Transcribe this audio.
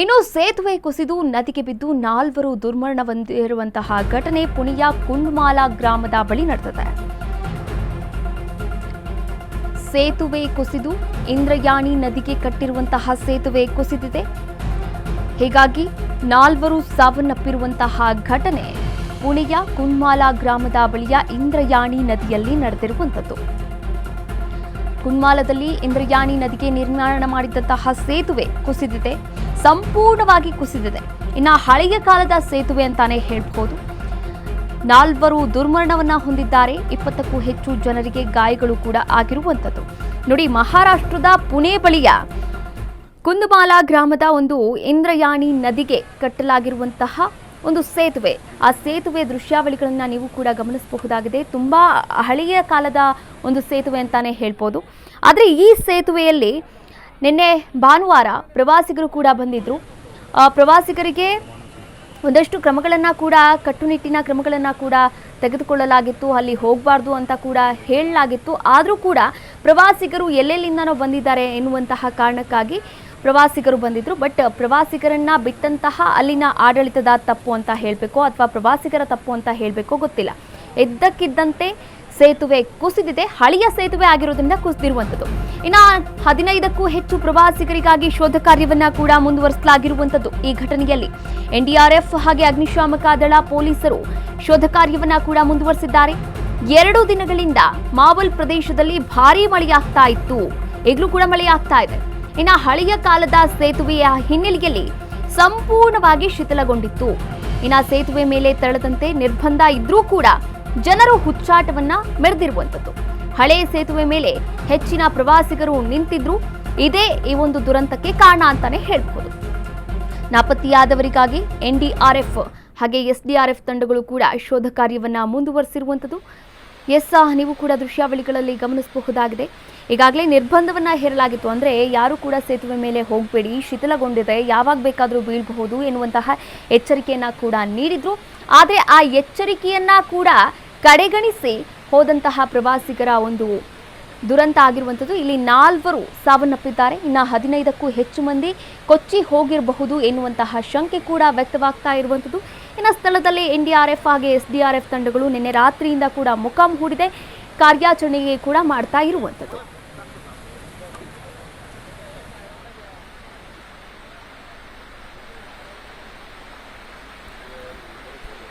ಇನ್ನು ಸೇತುವೆ ಕುಸಿದು ನದಿಗೆ ಬಿದ್ದು ನಾಲ್ವರು ದುರ್ಮರಣ ಹೊಂದಿರುವಂತಹ ಘಟನೆ ಪುಣೆಯ ಕುಂಡ್ಮಾಲಾ ಗ್ರಾಮದ ಬಳಿ ನಡೆದಿದೆ. ಸೇತುವೆ ಕುಸಿದು ಇಂದ್ರಯಾಣಿ ನದಿಗೆ ಕಟ್ಟಿರುವಂತಹ ಸೇತುವೆ ಕುಸಿದಿದೆ. ಹೀಗಾಗಿ ನಾಲ್ವರು ಸಾವನ್ನಪ್ಪಿರುವಂತಹ ಘಟನೆ ಪುಣೆಯ ಕುಂಡ್ಮಾಲಾ ಗ್ರಾಮದ ಬಳಿಯ ಇಂದ್ರಯಾಣಿ ನದಿಯಲ್ಲಿ ನಡೆದಿರುವಂಥದ್ದು. ಕುನ್ಮಾಲದಲ್ಲಿ ಇಂದ್ರಯಾಣಿ ನದಿಗೆ ನಿರ್ಮಾಣ ಮಾಡಿದಂತಹ ಸೇತುವೆ ಕುಸಿದಿದೆ, ಸಂಪೂರ್ಣವಾಗಿ ಕುಸಿದಿದೆ. ಇನ್ನ ಹಳೆಯ ಕಾಲದ ಸೇತುವೆ ಅಂತಾನೆ ಹೇಳ್ಬೋದು ನಾಲ್ವರು ದುರ್ಮರಣವನ್ನ ಹೊಂದಿದ್ದಾರೆ, ಇಪ್ಪತ್ತಕ್ಕೂ ಹೆಚ್ಚು ಜನರಿಗೆ ಗಾಯಗಳು ಕೂಡ ಆಗಿರುವಂಥದ್ದು. ನೋಡಿ, ಮಹಾರಾಷ್ಟ್ರದ ಪುಣೆ ಬಳಿಯ ಕುಂದುಮಾಲಾ ಗ್ರಾಮದ ಒಂದು ಇಂದ್ರಯಾಣಿ ನದಿಗೆ ಕಟ್ಟಲಾಗಿರುವಂತಹ ಒಂದು ಸೇತುವೆ. ಆ ಸೇತುವೆ ದೃಶ್ಯಾವಳಿಗಳನ್ನು ನೀವು ಕೂಡ ಗಮನಿಸಬಹುದಾಗಿದೆ. ತುಂಬ ಹಳೆಯ ಕಾಲದ ಒಂದು ಸೇತುವೆ ಅಂತಾನೆ ಹೇಳ್ಬೋದು. ಆದರೆ ಈ ಸೇತುವೆಯಲ್ಲಿ ನಿನ್ನೆ ಭಾನುವಾರ ಪ್ರವಾಸಿಗರು ಕೂಡ ಬಂದಿದ್ದರು ಪ್ರವಾಸಿಗರಿಗೆ ಒಂದಷ್ಟು ಕ್ರಮಗಳನ್ನು ಕೂಡ, ಕಟ್ಟುನಿಟ್ಟಿನ ಕ್ರಮಗಳನ್ನು ಕೂಡ ತೆಗೆದುಕೊಳ್ಳಲಾಗಿತ್ತು. ಅಲ್ಲಿ ಹೋಗಬಾರ್ದು ಅಂತ ಕೂಡ ಹೇಳಲಾಗಿತ್ತು. ಆದರೂ ಕೂಡ ಪ್ರವಾಸಿಗರು ಎಲ್ಲೆಲ್ಲಿಂದನೋ ಬಂದಿದ್ದಾರೆ ಎನ್ನುವಂತಹ ಕಾರಣಕ್ಕಾಗಿ ಪ್ರವಾಸಿಗರು ಬಂದಿದ್ರು. ಬಟ್ ಪ್ರವಾಸಿಗರನ್ನ ಬಿಟ್ಟಂತಹ ಅಲ್ಲಿನ ಆಡಳಿತದ ತಪ್ಪು ಅಂತ ಹೇಳಬೇಕು ಅಥವಾ ಪ್ರವಾಸಿಗರ ತಪ್ಪು ಅಂತ ಹೇಳಬೇಕು ಗೊತ್ತಿಲ್ಲ. ಎದ್ದಕ್ಕಿದ್ದಂತೆ ಸೇತುವೆ ಕುಸಿದಿದೆ. ಹಳೆಯ ಸೇತುವೆ ಆಗಿರೋದ್ರಿಂದ ಕುಸಿದಿರುವಂಥದ್ದು. ಇನ್ನು ಹದಿನೈದಕ್ಕೂ ಹೆಚ್ಚು ಪ್ರವಾಸಿಗರಿಗಾಗಿ ಶೋಧ ಕಾರ್ಯವನ್ನ ಕೂಡ ಮುಂದುವರಿಸಲಾಗಿರುವಂಥದ್ದು ಈ ಘಟನೆಯಲ್ಲಿ. ಎನ್ಡಿಆರ್ಎಫ್ ಹಾಗೆ ಅಗ್ನಿಶಾಮಕ ದಳ ಪೊಲೀಸರು ಶೋಧ ಕಾರ್ಯವನ್ನ ಕೂಡ ಮುಂದುವರಿಸಿದ್ದಾರೆ. ಎರಡು ದಿನಗಳಿಂದ ಮಾವಲ್ ಪ್ರದೇಶದಲ್ಲಿ ಭಾರೀ ಮಳೆಯಾಗ್ತಾ ಇತ್ತು. ಈಗಲೂ ಕೂಡ ಮಳೆಯಾಗ್ತಾ ಇದೆ. ಇನ್ನು ಹಳೆಯ ಕಾಲದ ಸೇತುವೆಯ ಹಿನ್ನೆಲೆಯಲ್ಲಿ ಸಂಪೂರ್ಣವಾಗಿ ಶಿಥಿಲಗೊಂಡಿತ್ತು. ಇನ್ನು ಸೇತುವೆ ಮೇಲೆ ತೆರಳದಂತೆ ನಿರ್ಬಂಧ ಇದ್ರೂ ಕೂಡ ಜನರು ಹುಚ್ಚಾಟವನ್ನ ಮೆರೆದಿರುವಂಥದ್ದು. ಹಳೆ ಸೇತುವೆ ಮೇಲೆ ಹೆಚ್ಚಿನ ಪ್ರವಾಸಿಗರು ನಿಂತಿದ್ರು. ಇದೇ ಈ ಒಂದು ದುರಂತಕ್ಕೆ ಕಾರಣ ಅಂತಾನೆ ಹೇಳ್ಬೋದು. ನಾಪತ್ತೆಯಾದವರಿಗಾಗಿ ಎನ್ಡಿಆರ್ಎಫ್ ಹಾಗೆ ಎಸ್ಡಿಆರ್ಎಫ್ ತಂಡಗಳು ಕೂಡ ಶೋಧ ಕಾರ್ಯವನ್ನ ಮುಂದುವರಿಸಿರುವಂಥದ್ದು. ಎಸ್ ನೀವು ಕೂಡ ದೃಶ್ಯಾವಳಿಗಳಲ್ಲಿ ಗಮನಿಸಬಹುದಾಗಿದೆ. ಈಗಾಗಲೇ ನಿರ್ಬಂಧವನ್ನ ಹೇರಲಾಗಿತ್ತು. ಅಂದರೆ ಯಾರು ಕೂಡ ಸೇತುವೆ ಮೇಲೆ ಹೋಗಬೇಡಿ ಶಿಥಿಲಗೊಂಡಿದೆ ಯಾವಾಗ ಬೇಕಾದರೂ ಬೀಳಬಹುದು ಎನ್ನುವಂತಹ ಎಚ್ಚರಿಕೆಯನ್ನ ಕೂಡ ನೀಡಿದ್ರು. ಆದರೆ ಆ ಎಚ್ಚರಿಕೆಯನ್ನ ಕೂಡ ಕಡೆಗಣಿಸಿ ಹೋದಂತಹ ಪ್ರವಾಸಿಗರ ಒಂದು ದುರಂತ ಆಗಿರುವಂಥದ್ದು. ಇಲ್ಲಿ ನಾಲ್ವರು ಸಾವನ್ನಪ್ಪಿದ್ದಾರೆ. ಇನ್ನು ಹದಿನೈದಕ್ಕೂ ಹೆಚ್ಚು ಮಂದಿ ಕೊಚ್ಚಿ ಹೋಗಿರಬಹುದು ಎನ್ನುವಂತಹ ಶಂಕೆ ಕೂಡ ವ್ಯಕ್ತವಾಗ್ತಾ ಇರುವಂಥದ್ದು. ಇನ್ನು ಸ್ಥಳದಲ್ಲಿ ಎನ್ಡಿಆರ್ಎಫ್ ಹಾಗೆ ಎಸ್ಡಿಆರ್ಎಫ್ ತಂಡಗಳು ನಿನ್ನೆ ರಾತ್ರಿಯಿಂದ ಕೂಡ ಮುಖಾಮ್ ಹೂಡಿದೆ ಕಾರ್ಯಾಚರಣೆಗೆ ಕೂಡ ಮಾಡ್ತಾ ಇರುವಂಥದ್ದು.